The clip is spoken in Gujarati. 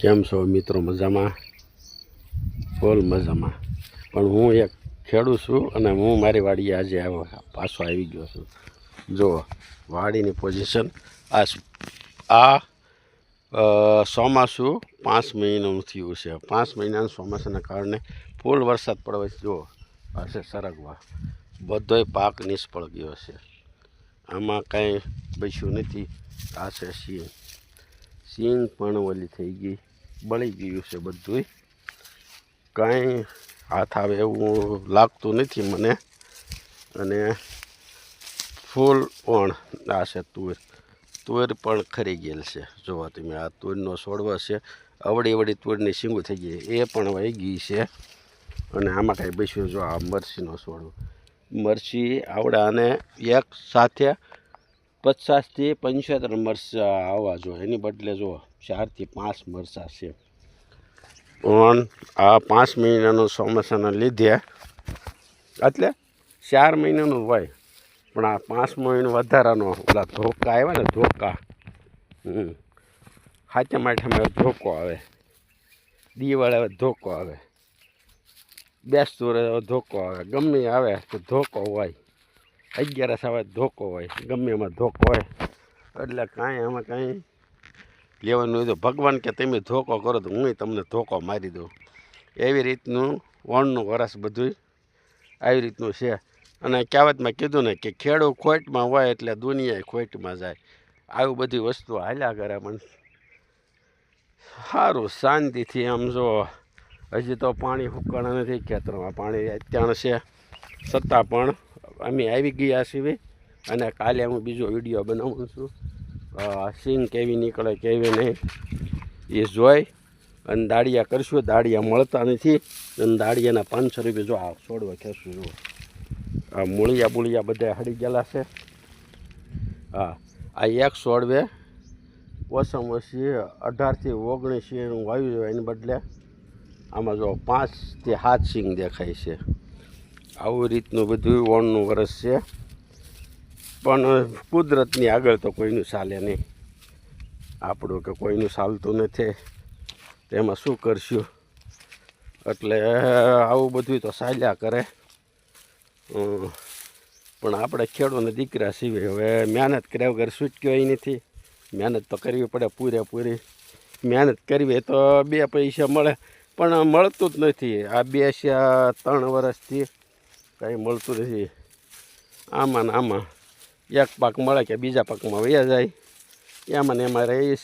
કેમ છો મિત્રો મજામાં? ફૂલ મજામાં. પણ હું એક ખેડૂત છું અને હું મારી વાડીએ આજે આવ્યો પાછો આવી ગયો છું. જો, વાડીની પોઝિશન આ આ ચોમાસું પાંચ મહિનાનું થયું છે. પાંચ મહિનાના ચોમાસાના કારણે ફૂલ વરસાદ પડવાથી જો હશે સરગવા. બધોય પાક નિષ્ફળ ગયો છે. આમાં કાંઈ બચ્યું નથી. આ છે સિંહ. સિંગ પણ ઓલી થઈ ગઈ. બળી ગયું છે બધુંય. કાંઈ હાથ આવે એવું લાગતું નથી મને. અને ફૂલ પણ આ છે તુવેર. તુવેર પણ ખરી ગયેલ છે, જોવા તમે. આ તુરનો છોડવો છે, અવળી અવળી તુરની શીંગું થઈ ગઈ એ પણ વહી ગઈ છે. અને આમાં કાંઈ બેસ્યું જો, આ મરસીનો છોડવો મરસી આવડાને એક સાથે પચાસથી પંચોતેર મરચાં આવવા જોઈએ. એની બદલે જો ચારથી પાંચ મરચાં છે. પણ આ પાંચ મહિનાનું ચોમાસાના લીધે, એટલે ચાર મહિનાનું હોય, પણ આ પાંચ મહિનો વધારાનો ઓલા ધોકા આવ્યા ને ધોકા, હમ, હાથે માઠામાં ધોકો આવે, દિવાળે આવે ધોકો આવે બેસતું રહે ધોકો આવે, ગમે આવે તો ધોકો હોય, અગિયારસ આવે ધોકો હોય, ગમે એમાં ધોકો હોય, એટલે કાંઈ આમાં કાંઈ લેવાનું હોય તો ભગવાન કે તમે ધોકો કરો તો હું તમને ધોકો મારી દઉં. એવી રીતનું વણનું વરસ બધું આવી રીતનું છે. અને કહેવતમાં કીધું ને કે ખેડૂત ખોટમાં હોય એટલે દુનિયા ખોટમાં જાય. આવી બધી વસ્તુ હાલ્યા કરે પણ સારું શાંતિથી આમ જો હજી તો પાણી ફૂંકાણા નથી ખેતરમાં. પાણી અત્યાર છે, છતાં પણ અમે આવી ગયા છીએ. અને કાલે હું બીજો વીડિયો બનાવું છું. સિંગ કેવી નીકળે, કેવી નહીં, એ જોઈ અને દાળિયા કરશું. દાળિયા મળતા નથી અને દાળિયાના પાંચસો રૂપિયા જો આ છોડવા ખેંચું જુઓ. આ મૂળિયા બુળિયા બધા હળી ગયેલા છે. હા, આ એક છોડવે ઓછામાં ઓછી અઢારથી ઓગણીસ હું વાવ્યું છે એની બદલે આમાં જો પાંચથી સાત સિંગ દેખાય છે. આવું રીતનું બધું ઓણનું વરસ છે. પણ કુદરતની આગળ તો કોઈનું ચાલે નહીં. આપણું કે કોઈનું ચાલતું નથી. તેમાં શું કરશું? એટલે આવું બધું તો ચાલ્યા કરે. પણ આપણે ખેડૂતને દીકરા સિવાય હવે મહેનત કર્યા વગર છૂટક્યો કહેવાય નથી. મહેનત તો કરવી પડે પૂરેપૂરી. મહેનત કરવી તો બે પૈસા મળે, પણ મળતું જ નથી. આ બે ત્રણ વર્ષથી કંઈ મળતું નથી. આમાં ને આમાં. એક પાક મળે કે બીજા પાકમાં વયા જાય. એમાં ને એમાં રહી